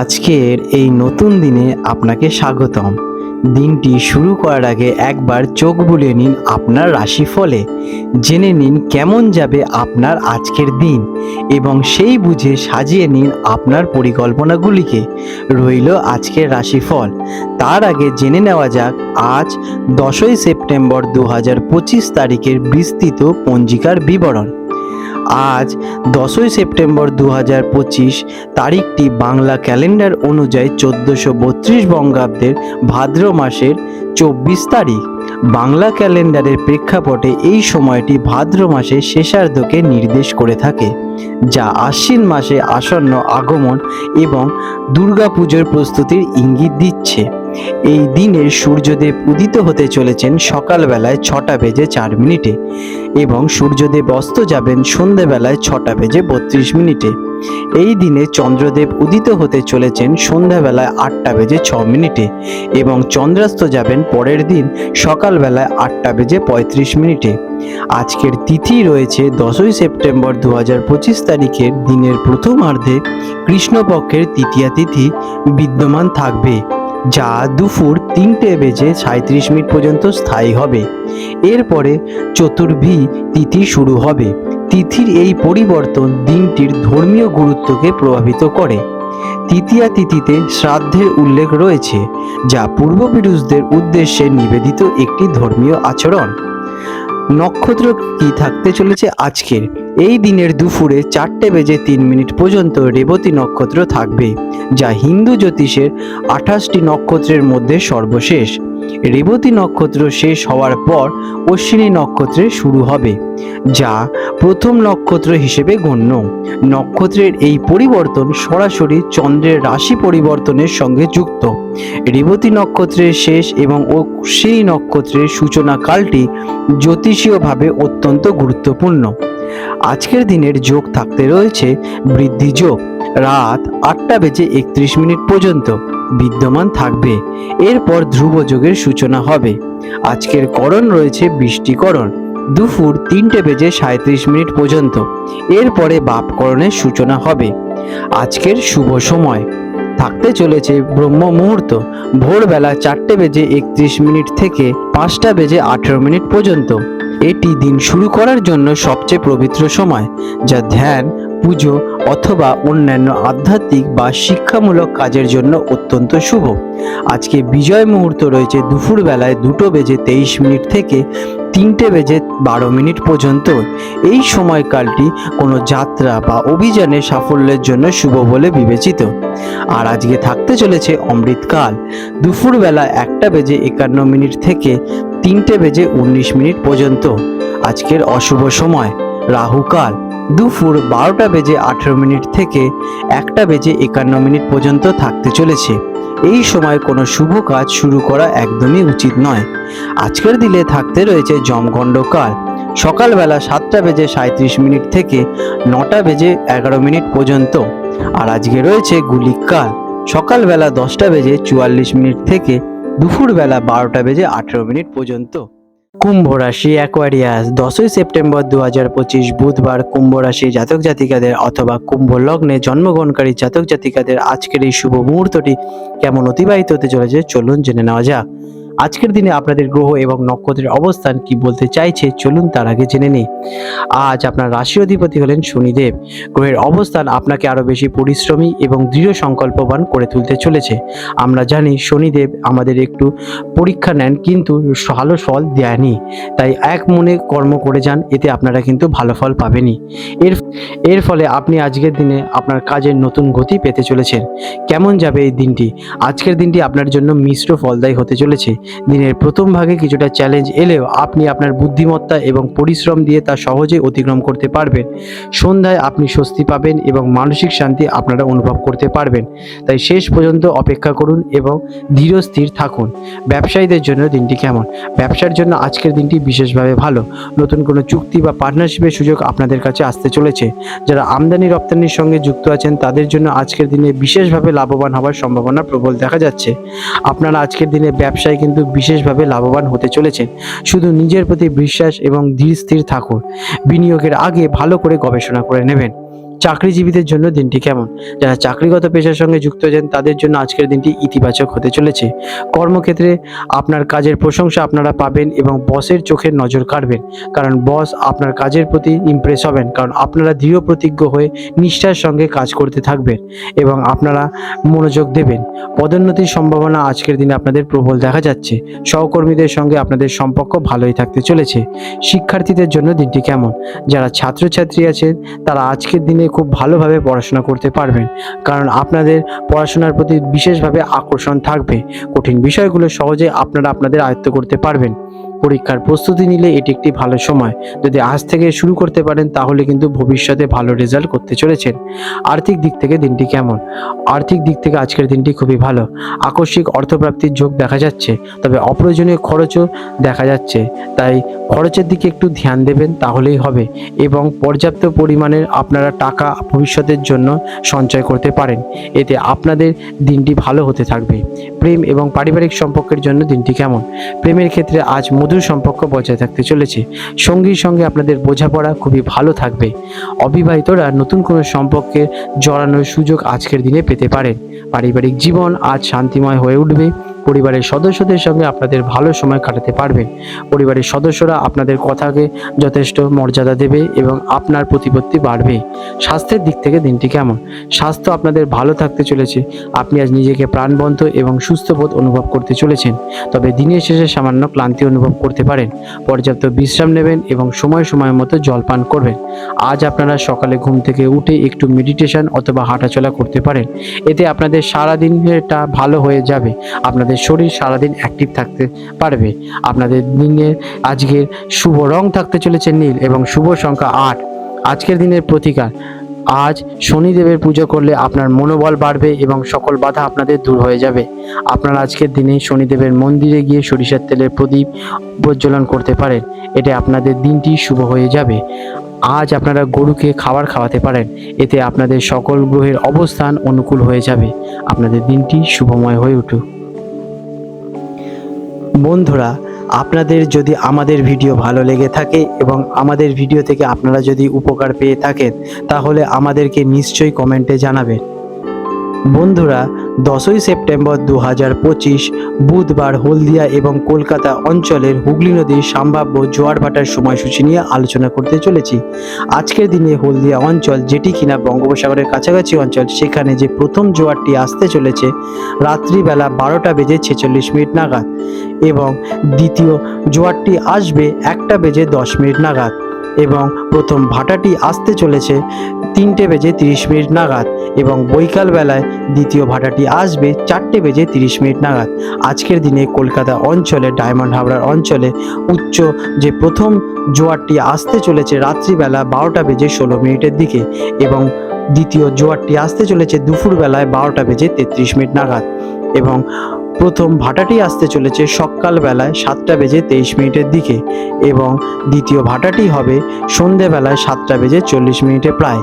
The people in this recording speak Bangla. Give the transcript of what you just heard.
আজকের এই নতুন দিনে আপনাকে স্বাগতম। দিনটি শুরু করার আগে একবার চোখ বুলিয়ে নিন আপনার রাশিফলে। জেনে নিন কেমন যাবে আপনার আজকের দিন এবং সেই বুঝে সাজিয়ে নিন আপনার পরিকল্পনাগুলিকে। রইল আজকের রাশিফল। তার আগে জেনে নেওয়া যাক, আজ দশই সেপ্টেম্বর দু হাজার পঁচিশ তারিখের বিস্তৃত পঞ্জিকার বিবরণ। আজ দশই সেপ্টেম্বর দু হাজার পঁচিশ তারিখটি বাংলা ক্যালেন্ডার অনুযায়ী চোদ্দোশো বত্রিশ বঙ্গাব্দের ভাদ্র মাসের চব্বিশ তারিখ। বাংলা ক্যালেন্ডারের প্রেক্ষাপটে এই সময়টি ভাদ্র মাসের শেষার্ধকে নির্দেশ করে থাকে, যা আশ্বিন মাসে আসন্ন আগমন এবং দুর্গাপুজোর প্রস্তুতির ইঙ্গিত দিচ্ছে। এই দিনে সূর্যদেব উদিত হতে চলেছেন সকালবেলায় ছটা বেজে চার মিনিটে এবং সূর্যদেব অস্ত যাবেন সন্ধেবেলায় ছটা বেজে বত্রিশ মিনিটে। এই দিনে চন্দ্রদেব উদিত হতে চলেছেন সন্ধ্যাবেলায় আটটা বেজে ছ মিনিটে এবং চন্দ্রাস্ত যাবেন পরের দিন সকালবেলায় আটটা বেজে পঁয়ত্রিশ মিনিটে। আজকের তিথি রয়েছে দশই সেপ্টেম্বর দু হাজার পঁচিশ তারিখের দিনের প্রথমার্ধে কৃষ্ণপক্ষের তৃতীয়া তিথি বিদ্যমান থাকবে, যা দুপুর তিনটে বেজে সাঁত্রিশ মিনিট পর্যন্ত স্থায়ী হবে। এরপরে চতুর্ভী তিথি শুরু হবে। তিথির এই পরিবর্তন দিনটির ধর্মীয় গুরুত্বকে প্রভাবিত করে। তৃতীয়া তিথিতে শ্রাদ্ধের উল্লেখ রয়েছে, যা পূর্বপুরুষদের উদ্দেশ্যে নিবেদিত একটি ধর্মীয় আচরণ। নক্ষত্র কি থাকতে চলেছে আজকের? এই দিনের দুপুরে চারটে বেজে তিন মিনিট পর্যন্ত রেবতী নক্ষত্র থাকবে, যা হিন্দু জ্যোতিষের আঠাশটি নক্ষত্রের মধ্যে সর্বশেষ। রেবতী নক্ষত্র শেষ হওয়ার পর অশ্বিনী নক্ষত্রের শুরু হবে, যা প্রথম নক্ষত্র হিসেবে গণ্য। নক্ষত্রের এই পরিবর্তন সরাসরি চন্দ্রের রাশি পরিবর্তনের সঙ্গে যুক্ত। রেবতী নক্ষত্রের শেষ এবং অশ্বিনী নক্ষত্রের সূচনা কালটি জ্যোতিষীয়ভাবে অত্যন্ত গুরুত্বপূর্ণ। আজকের দিনের যোগ থাকতে রয়েছে বৃদ্ধি যোগ। রাত আটটা বেজে একত্রিশ মিনিট পর্যন্ত বিদ্যমান থাকবে। এরপর ধ্রুব যোগের সূচনা হবে। আজকের করণ রয়েছে বৃষ্টিকরণ। দুপুর তিনটে বেজে সাঁত্রিশ মিনিট পর্যন্ত এরপরে বাপকরণের সূচনা হবে। আজকের শুভ সময়। থাকতে চলেছে ব্রহ্ম মুহূর্ত। ভোরবেলা চারটে বেজে একত্রিশ মিনিট থেকে পাঁচটা বেজে আঠেরো মিনিট পর্যন্ত এটি দিন শুরু করার জন্য সবচেয়ে পবিত্র সময়, যা ধ্যান, পুজো অথবা অন্যান্য আধ্যাত্মিক বা শিক্ষামূলক কাজের জন্য অত্যন্ত শুভ। আজকে বিজয় মুহূর্ত রয়েছে দুপুর বেলায় দুটো বেজে তেইশ মিনিট থেকে তিনটে বেজে বারো মিনিট পর্যন্ত। এই সময়কালটি কোনো যাত্রা বা অভিযানে সাফল্যের জন্য শুভ বলে বিবেচিত। আর আজকে থাকতে চলেছে অমৃতকাল। দুপুরবেলা একটা বেজে একান্ন মিনিট থেকে তিনটে বেজে উনিশ মিনিট পর্যন্ত। আজকের অশুভ সময়। রাহুকাল। দুপুর বারোটা বেজে আঠেরো মিনিট থেকে একটা বেজে একান্ন মিনিট পর্যন্ত থাকতে চলেছে। এই সময় কোনো শুভ কাজ শুরু করা একদমই উচিত নয়। আজকের দিনে থাকতে রয়েছে জমগণ্ডকাল সকালবেলা সাতটা বেজে সাঁত্রিশ মিনিট থেকে নটা বেজে এগারো মিনিট পর্যন্ত। আর আজকে রয়েছে গুলিকাল সকালবেলা দশটা বেজে চুয়াল্লিশ মিনিট থেকে দুপুরবেলা বারোটা বেজে আঠেরো মিনিট পর্যন্ত। কুম্ভ রাশি অ্যাকোয়ারিয়াস দশই সেপ্টেম্বর দু হাজার পঁচিশ বুধবার কুম্ভ রাশি জাতক জাতিকাদের অথবা কুম্ভ লগ্নে জন্মগ্রহণকারী জাতক জাতিকাদের আজকের এই শুভ মুহূর্তটি কেমন অতিবাহিত হতে চলেছে, চলুন জেনে নেওয়া যাক। আজকের দিনে আপনাদের গ্রহ এবং নক্ষত্রের অবস্থান কি বলতে চাইছে, চলুন তার আগে জেনে নিই। আজ আপনার রাশি অধিপতি হলেন শনিদেব। গ্রহের অবস্থান আপনাকে আরও বেশি পরিশ্রমী এবং দৃঢ় সংকল্পবান করে তুলতে চলেছে। আমরা জানি শনিদেব আমাদের একটু পরীক্ষা নেন, কিন্তু ভালো ফল দেয়নি। তাই এক মনে কর্ম করে যান, এতে আপনারা কিন্তু ভালো ফল পাবেনই। এর এর ফলে আপনি আজকের দিনে আপনার কাজের নতুন গতি পেতে চলেছেন। কেমন যাবে এই দিনটি? আজকের দিনটি আপনার জন্য মিশ্র ফলদায়ী হতে চলেছে। দিনের প্রথম ভাগে কিছুটা চ্যালেঞ্জ এলেও আপনি আপনার বুদ্ধিমত্তা এবং পরিশ্রম দিয়ে তা সহজে অতিক্রম করতে পারবেন। সন্ধ্যায় আপনি স্বস্তি পাবেন এবং মানসিক শান্তি আপনারা অনুভব করতে পারবেন। তাই শেষ পর্যন্ত অপেক্ষা করুন এবং ধীর থাকুন। ব্যবসায়ীদের জন্য দিনটি কেমন? ব্যবসার জন্য আজকের দিনটি বিশেষভাবে ভালো। নতুন কোনো চুক্তি বা পার্টনারশিপের সুযোগ আপনাদের কাছে আসতে চলেছে। যারা আমদানি রপ্তানির সঙ্গে যুক্ত আছেন, তাদের জন্য আজকের দিনে বিশেষভাবে লাভবান হওয়ার সম্ভাবনা প্রবল দেখা যাচ্ছে। আপনারা আজকের দিনে ব্যবসায় কিন্তু বিশেষভাবে লাভবান হতে চলেছেন। শুধু নিজের প্রতি বিশ্বাস এবং ধীর স্থির থাকুন বিনিয়োগের আগে ভালো করে গবেষণা করে নেবেন। চাকরিজীবীদের জন্য দিনটি কেমন? যারা চাকরিগত পেশার সঙ্গে যুক্ত আছেন, তাদের জন্য আজকের দিনটি ইতিবাচক হতে চলেছে। কর্মক্ষেত্রে আপনার কাজের প্রশংসা আপনারা পাবেন এবং বসের চোখের নজর কাড়বেন। কারণ বস আপনার কাজের প্রতি ইমপ্রেস হবেন। কারণ আপনারা দৃঢ় প্রতিজ্ঞ হয়ে নিষ্ঠার সঙ্গে কাজ করতে থাকবেন এবং আপনারা মনোযোগ দেবেন। পদোন্নতির সম্ভাবনা আজকের দিনে আপনাদের প্রবল দেখা যাচ্ছে। সহকর্মীদের সঙ্গে আপনাদের সম্পর্ক ভালোই থাকতে চলেছে। শিক্ষার্থীদের জন্য দিনটি কেমন? যারা ছাত্রছাত্রী আছেন, তারা আজকের দিনে খুব ভালোভাবে পড়াশোনা করতে পারবেন। কারণ আপনাদের পড়াশোনার প্রতি বিশেষভাবে আকর্ষণ থাকবে। কঠিন বিষয়গুলো সহজে আপনারা আপনাদের আয়ত্ত করতে পারবেন। পরীক্ষার প্রস্তুতি নিলে এটি একটি ভালো সময়। যদি আজ থেকে শুরু করতে পারেন, তাহলে কিন্তু ভবিষ্যতে ভালো রেজাল্ট করতে চলেছেন। আর্থিক দিক থেকে দিনটি কেমন? আর্থিক দিক থেকে আজকের দিনটি খুবই ভালো। আকস্মিক অর্থপ্রাপ্তির যোগ দেখা যাচ্ছে, তবে অপ্রয়োজনীয় খরচও দেখা যাচ্ছে। তাই খরচের দিকে একটু ধ্যান দেবেন, তাহলেই হবে এবং পর্যাপ্ত পরিমাণের আপনারা টাকা ভবিষ্যতের জন্য সঞ্চয় করতে পারেন। এতে আপনাদের দিনটি ভালো হতে থাকবে। প্রেম এবং পারিবারিক সম্পর্কের জন্য দিনটি কেমন? প্রেমের ক্ষেত্রে আজ মধুর সম্পর্ক বজায় থাকতে চলেছে। সঙ্গীর সঙ্গে আপনাদের বোঝাপড়া খুবই ভালো থাকবে। অবিবাহিতরা নতুন কোনো সম্পর্কে জড়ানোর সুযোগ আজকের দিনে পেতে পারেন। পারিবারিক জীবন আজ শান্তিময় হয়ে উঠবে। পরিবারের সদস্যদের সঙ্গে আপনাদের ভালো সময় কাটাতে পারবেন। পরিবারের সদস্যরা আপনাদের কথাকে যথেষ্ট মর্যাদা দেবে এবং আপনার প্রতিপত্তি বাড়বে। স্বাস্থ্যের দিক থেকে দিনটি কেমন? স্বাস্থ্য আপনাদের ভালো থাকতে চলেছে। আপনি আজ নিজেকে প্রাণবন্ত এবং সুস্থ বোধ অনুভব করতে চলেছেন। তবে দিনের শেষে সামান্য ক্লান্তি অনুভব করতে পারেন। পর্যাপ্ত বিশ্রাম নেবেন এবং সময় সময় মতো জল পান করবেন। আজ আপনারা সকালে ঘুম থেকে উঠে একটু মেডিটেশন অথবা হাঁটাচলা করতে পারেন। এতে আপনাদের সারাদিনেরটা ভালো হয়ে যাবে। আপনাদের শরীর সারাদিন অ্যাক্টিভ থাকতে পারবে। আপনাদের দিনের আজকের শুভ রং থাকতে চলেছে নীল এবং শুভ সংখ্যা আট। আজকের দিনের প্রতিকার, আজ শনিদেবের পুজো করলে আপনার মনোবল বাড়বে এবং সকল বাধা আপনাদের দূর হয়ে যাবে। আপনারা আজকের দিনে শনিদেবের মন্দিরে গিয়ে সরিষার তেলের প্রদীপ প্রজ্বলন করতে পারেন। এতে আপনাদের দিনটি শুভ হয়ে যাবে। আজ আপনারা গরুকে খাবার খাওয়াতে পারেন। এতে আপনাদের সকল গ্রহের অবস্থান অনুকূল হয়ে যাবে। আপনাদের দিনটি শুভময় হয়ে উঠুক। বন্ধুরা, আপনাদের যদি আমাদের ভিডিও ভালো লেগে থাকে এবং আমাদের ভিডিও থেকে আপনারা যদি উপকার পেয়ে থাকেন, তাহলে আমাদেরকে নিশ্চয়ই কমেন্টে জানাবেন। বন্ধুরা, দশই সেপ্টেম্বর দু হাজার পঁচিশ, বুধবার হলদিয়া এবং কলকাতা অঞ্চলের হুগলি নদীর সম্ভাব্য জোয়ার ভাটার সময়সূচি নিয়ে আলোচনা করতে চলেছি। আজকের দিনে হলদিয়া অঞ্চল, যেটি কিনা বঙ্গোপসাগরের কাছাকাছি অঞ্চল, সেখানে যে প্রথম জোয়ারটি আসতে চলেছে, রাত্রিবেলা বারোটা বেজে ছেচল্লিশ মিনিট নাগাদ। এবং দ্বিতীয় জোয়ারটি আসবে একটা বেজে দশ মিনিট নাগাদ এবং প্রথম ভাটাটি আসতে চলেছে তিনটে বেজে তিরিশ মিনিট নাগাদ এবং বৈকাল বেলায় দ্বিতীয় ভাটাটি আসবে চারটে বেজে তিরিশ মিনিট নাগাদ। আজকের দিনে কলকাতা অঞ্চলে, ডায়মন্ড হাবড়ার অঞ্চলে উচ্চ যে প্রথম জোয়ারটি আসতে চলেছে রাত্রিবেলা বারোটা বেজে ষোলো মিনিটের দিকে এবং দ্বিতীয় জোয়ারটি আসতে চলেছে দুপুরবেলায় বারোটা বেজে তেত্রিশ মিনিট নাগাদ এবং প্রথম ভাটাটি আসতে চলেছে সকালবেলায় সাতটা বেজে তেইশ মিনিটের দিকে এবং দ্বিতীয় ভাটাটি হবে সন্ধেবেলায় সাতটা বেজে চল্লিশ মিনিটে প্রায়।